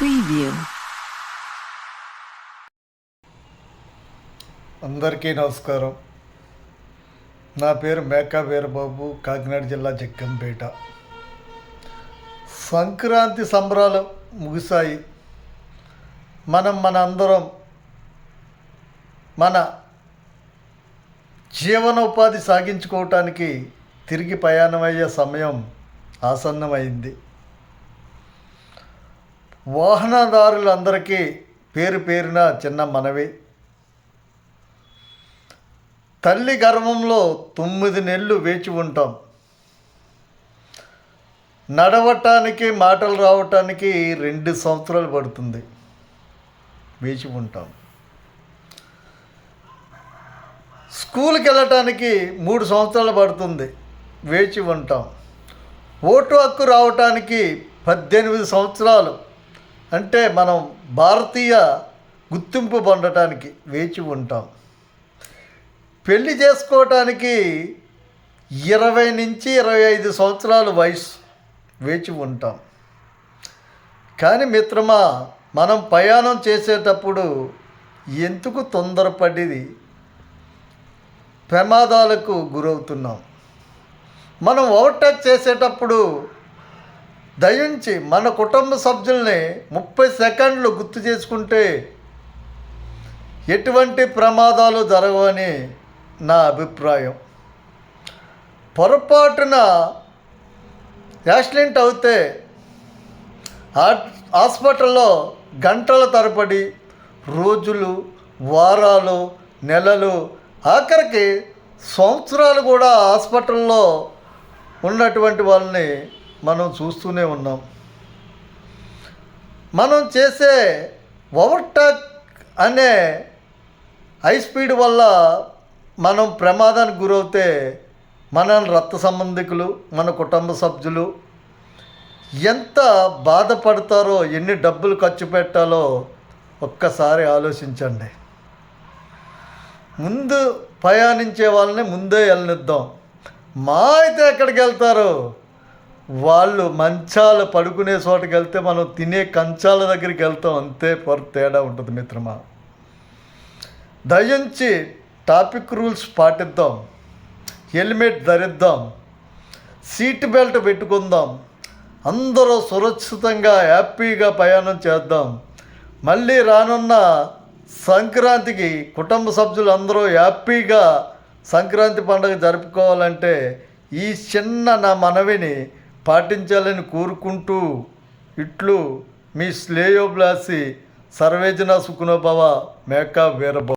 Preview. అందరికీ నమస్కారం. నా పేరు మేకా వీరబాబు కాకినాడ జిల్లా జగ్గంపేట. సంక్రాంతి సంబరాలు ముగిశాయి. మనం మన అందరం మన జీవనోపాధి సాగించుకోవటానికి తిరిగి ప్రయాణమయ్యే సమయం ఆసన్నమైంది. వాహనదారులందరికీ పేరు పేరున చిన్న మనవి. తల్లి గర్భంలో తొమ్మిది నెలలు వేచి ఉంటాం. నడవటానికి మాటలు రావటానికి రెండు సంవత్సరాలు పడుతుంది. వేచి ఉంటాం. స్కూల్కి వెళ్ళటానికి మూడు సంవత్సరాలు పడుతుంది. వేచి ఉంటాం. ఓటు హక్కు రావటానికి పద్దెనిమిది సంవత్సరాలు అంటే మనం భారతీయ గుర్తింపు పొందటానికి వేచి ఉంటాం. పెళ్ళి చేసుకోవటానికి ఇరవై నుంచి ఇరవై ఐదు సంవత్సరాల వయసు వేచి ఉంటాం. కానీ మిత్రమా మనం ప్రయాణం చేసేటప్పుడు ఎందుకు తొందరపడి ప్రమాదాలకు గురవుతున్నాం. మనం ఓవర్టేక్ చేసేటప్పుడు దయించి మన కుటుంబ సభ్యుల్ని ముప్పై సెకండ్లు గుర్తు చేసుకుంటే ఎటువంటి ప్రమాదాలు జరగవని నా అభిప్రాయం. పొరపాటున యాక్సిడెంట్ అవుతే హాస్పిటల్లో గంటల తరబడి రోజులు వారాలు నెలలు ఆఖరికి సంవత్సరాలు కూడా హాస్పిటల్లో ఉన్నటువంటి వాళ్ళని మనం చూస్తూనే ఉన్నాం. మనం చేసే ఓవర్టాక్ అనే హై స్పీడ్ వల్ల మనం ప్రమాదానికి గురవుతే మన రక్త సంబంధికులు మన కుటుంబ సభ్యులు ఎంత బాధపడతారో ఎన్ని డబ్బులు ఖర్చు పెట్టాలో ఒక్కసారి ఆలోచించండి. ముందు ప్రయాణించే వాళ్ళని ముందే వెళ్ళనిద్దాం మా అయితే ఎక్కడికి వెళ్తారు? వాళ్ళు మంచాలు పడుకునే చోటకి వెళ్తే మనం తినే కంచాల దగ్గరికి వెళ్తాం. అంతే పొర తేడా ఉంటుంది మిత్రమా. దయించి టాపిక్ రూల్స్ పాటిద్దాం. హెల్మెట్ ధరిద్దాం. సీట్ బెల్ట్ పెట్టుకుందాం. అందరూ సురక్షితంగా హ్యాపీగా ప్రయాణం చేద్దాం. మళ్ళీ రానున్న సంక్రాంతికి కుటుంబ సభ్యులు అందరూ హ్యాపీగా సంక్రాంతి పండుగ జరుపుకోవాలంటే ఈ చిన్న నా మనవిని పాటించాలని కోరుకుంటూ ఇట్లు మీ శ్లేయోబ్లాసి సర్వేజన సుఖనోభవ మేకా వీరబాబు